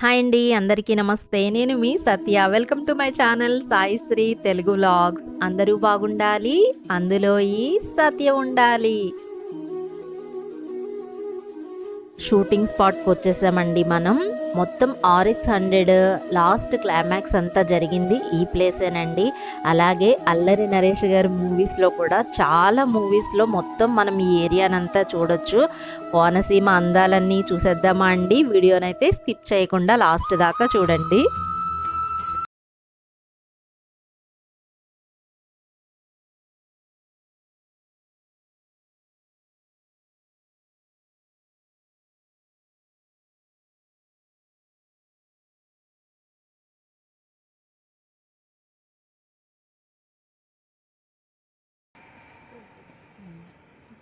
Hi అండి అందరికీ నమస్తే. నేను మీ Satya. Welcome to my channel Saisri Telugu vlogs అందరూ బాగుండాలి అందులో ఈ సత్య ఉండాలి. షూటింగ్ స్పాట్కి వచ్చేసామండి మనం. మొత్తం ఆర్ఎక్స్ హండ్రెడ్ లాస్ట్ క్లైమాక్స్ అంతా జరిగింది ఈ ప్లేసేనండి. అలాగే అల్లరి నరేష్ గారి మూవీస్లో కూడా చాలా మూవీస్లో మొత్తం మనం ఈ ఏరియానంతా చూడొచ్చు. కోనసీమ అందాలన్నీ చూసేద్దామా అండి? వీడియోనైతే స్కిప్ చేయకుండా లాస్ట్ దాకా చూడండి.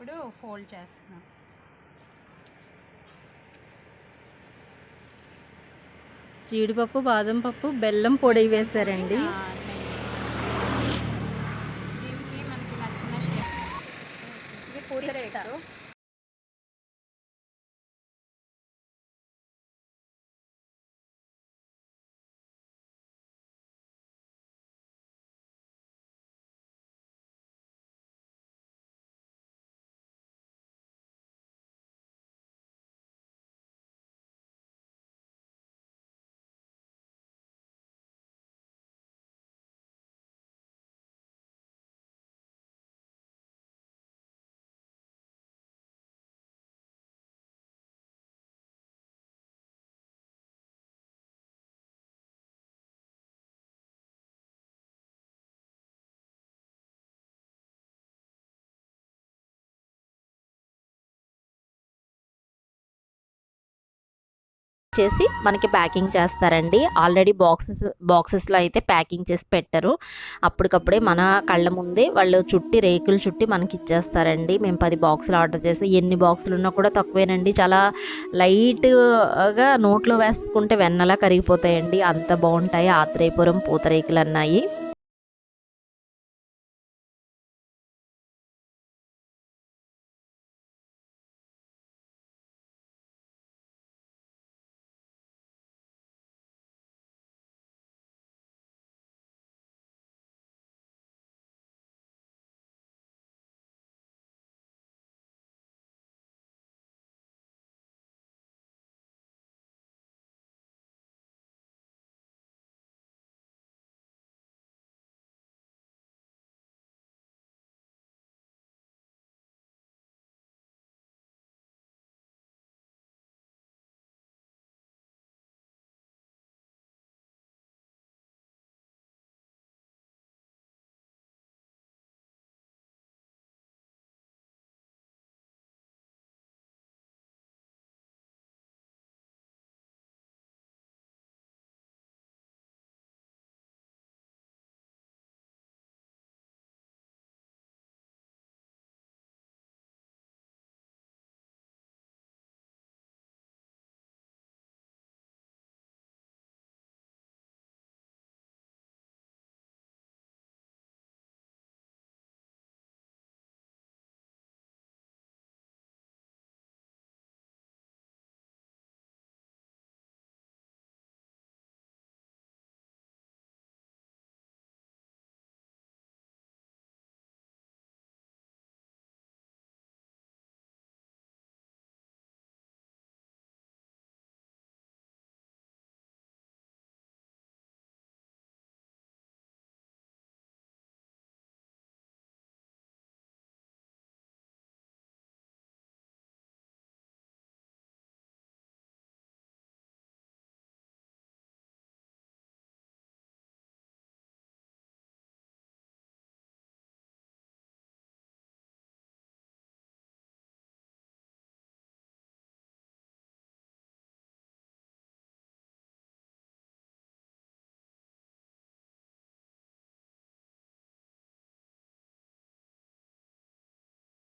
ఇప్పుడు ఫోల్డ్ చేస్తున్నాం. జీడిపప్పు బాదం పప్పు బెల్లం పొడి వేశారండి. చేసి మనకి ప్యాకింగ్ చేస్తారండి. ఆల్రెడీ బాక్సెస్ బాక్సెస్లో అయితే ప్యాకింగ్ చేసి పెట్టరు. అప్పటికప్పుడే మన కళ్ళ ముందే వాళ్ళు చుట్టి రేకులు చుట్టి మనకి ఇచ్చేస్తారండి. మేము పది బాక్సులు ఆర్డర్ చేసి ఎన్ని బాక్సులు ఉన్నా కూడా తక్కువేనండి. చాలా లైట్గా నోట్లో వేసుకుంటే వెన్నలా కరిగిపోతాయండి. అంత బాగుంటాయి. ఆత్రేయపురం పూతరేకులు అన్నాయి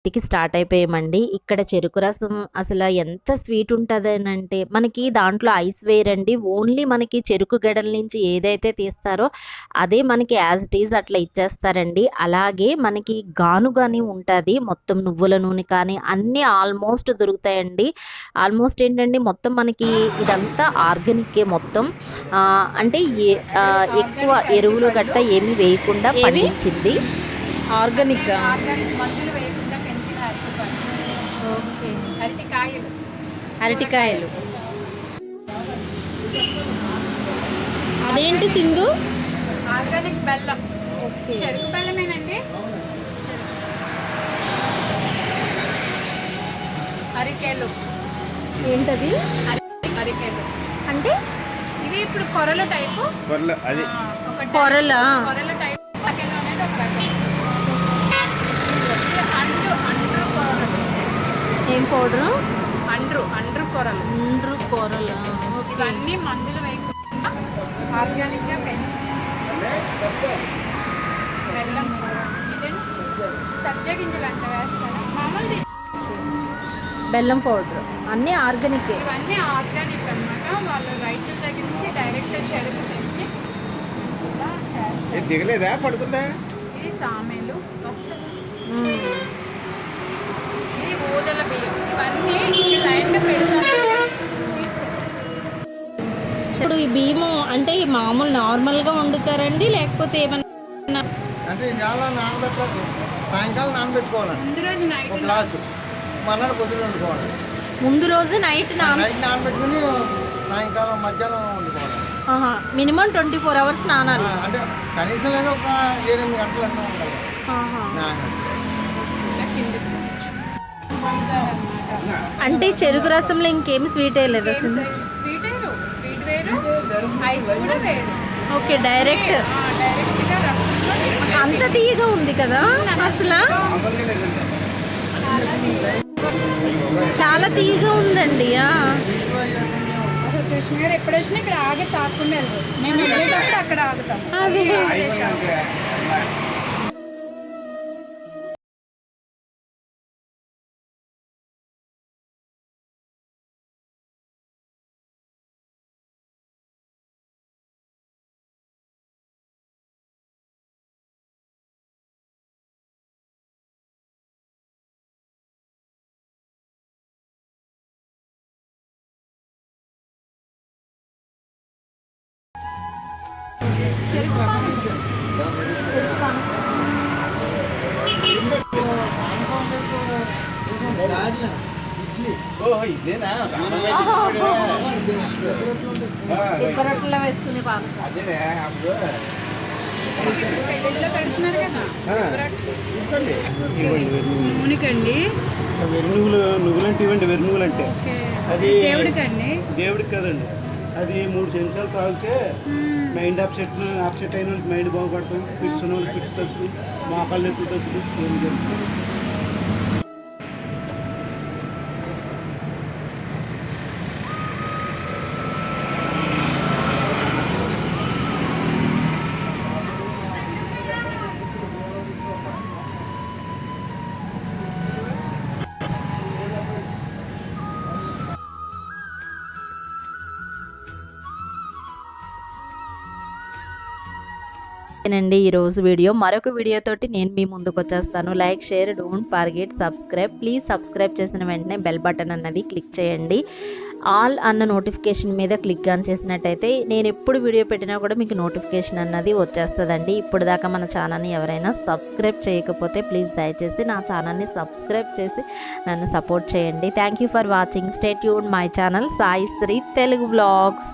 ఇంటికి స్టార్ట్ అయిపోయామండి. ఇక్కడ చెరుకు రసం అసలు ఎంత స్వీట్ ఉంటుందనంటే మనకి దాంట్లో ఐస్ వేయరండి ఓన్లీ మనకి చెరుకు గడల నుంచి ఏదైతే తీస్తారో అదే మనకి యాజ్ ఇట్ ఈజ్ అట్లా ఇచ్చేస్తారండి. అలాగే మనకి గాను కానీ ఉంటుంది మొత్తం నువ్వుల నూనె కానీ అన్నీ ఆల్మోస్ట్ దొరుకుతాయండి. ఆల్మోస్ట్ ఏంటంటే మొత్తం మనకి ఇదంతా ఆర్గానిక్కే మొత్తం. అంటే ఎక్కువ ఎరువులు గట్ట ఏమీ వేయకుండా? పండించింది. ఆర్గానిక్ ఆర్గానిక్ మందులు వేయకుండా పెంచిన అరటిపండు ఓకే అరటికాయలు. అరటికాయలు. అదేంటి సింధు? ఆర్గానిక్ బెల్లం. చెరుకు బెల్లమేనండి? అరికేలు. ఏంటది? అరికేలు. అంటే? ఇవి ఇప్పుడు కొరల టైపు. కొర్ల అది. కొరల కొరల టైప్. అనేది ఒక రకం ఇది అండ్రు అండ్రు కొరలు ఏం పౌడరు? అండ్రు అండ్రు కొరలు. ఉండ్రు కూరల? ఇవన్నీ మందులు వేయకుండా ఆర్గానిక్గా పెంచి బెల్లం సబ్జా గింజలు అంట వేస్తాను మామూలుది. బెల్లం పౌడర్. అన్నీ ఆర్గానిక్. ఇవన్నీ ఆర్గానిక్ అన్నమాట. వాళ్ళు రైతుల దగ్గర నుంచి డైరెక్ట్ చెరుకు తెచ్చి ఇలా చేస్తారు. ఏ దిగలేదా? పడుకుందా? ఇది సామెలు. వస్తాయి బియ్యము అంటే ఈ మామూలు నార్మల్గా వండుతారండి లేకపోతే ఏమన్నా అంటే ఇవాళ సాయంకాలం నానబెట్టుకోవాలండి. ముందు రోజు నైట్ ఒక గ్లాసు. మన్నాడు పొద్దున వండుకోవాలి ముందు రోజు నైట్ నా నైట్ నానబెట్టుకుని సాయంకాలం మధ్యాహ్నం వండుకోవాలి. మినిమం ట్వంటీ ఫోర్ అవర్స్ నానాలి. అంటే కనీసం లేదా ఒక ఏడెనిమిది గంటలు అట్లా ఉండాలి. ఆహా. అంటే చెరుకు రసంలో ఇంకేమి స్వీట్ వేయలేదు సింధు స్వీట్ వేరు ఐస్ కూడా వేరు. ఓకే డైరెక్ట్ అంత తీయగా ఉంది కదా అసలు? చాలా తీయగా ఉందండి కృష్ణ గారు ఎప్పుడు వచ్చినా ఇక్కడ ఆగి తాకుండా వెళ్తారు మేము వెళ్ళేటప్పుడు అక్కడ ఆగుతాం. అదే. ఇబ్బరట్లో వేసుకునే పాప అదేనే అప్పుడు పెళ్ళిళ్ళలో పెడుతున్నారు కదా నూనెకండి. వెర్నుగులు నువ్వులంటే ఇవ్వండి వెర్నుగులు అంటే అది దేవుడికండి. దేవుడికి కదండి. అది మూడు చెంచాలు తాగితే మైండ్ అప్సెట్ అప్సెట్ అయిన మైండ్ బాగుపడుతుంది ఫిట్స్ ఉన్న ఫిట్స్ తగ్గుతుంది మోకాళ్ళు ఎక్కువ తగ్గుతుంది అండి ఈరోజు వీడియో. మరొక వీడియోతోటి నేను మీ ముందుకు వచ్చేస్తాను. Like share don't forget subscribe. Please subscribe చేసిన వెంటనే బెల్ బటన్ అన్నది క్లిక్ చేయండి. ఆల్ అన్న నోటిఫికేషన్ మీద క్లిక్ ఆన్ చేసినట్టయితే నేను ఎప్పుడు వీడియో పెట్టినా కూడా మీకు నోటిఫికేషన్ అన్నది వచ్చేస్తుందండి. ఇప్పుడు దాకా మన ఛానల్ని ఎవరైనా సబ్స్క్రైబ్ చేయకపోతే ప్లీజ్ దయచేసి నా ఛానల్ని సబ్స్క్రైబ్ చేసి నన్ను సపోర్ట్ చేయండి. Thank you for watching. Stay Yoon my channel. Sai Sri Telugu blogs.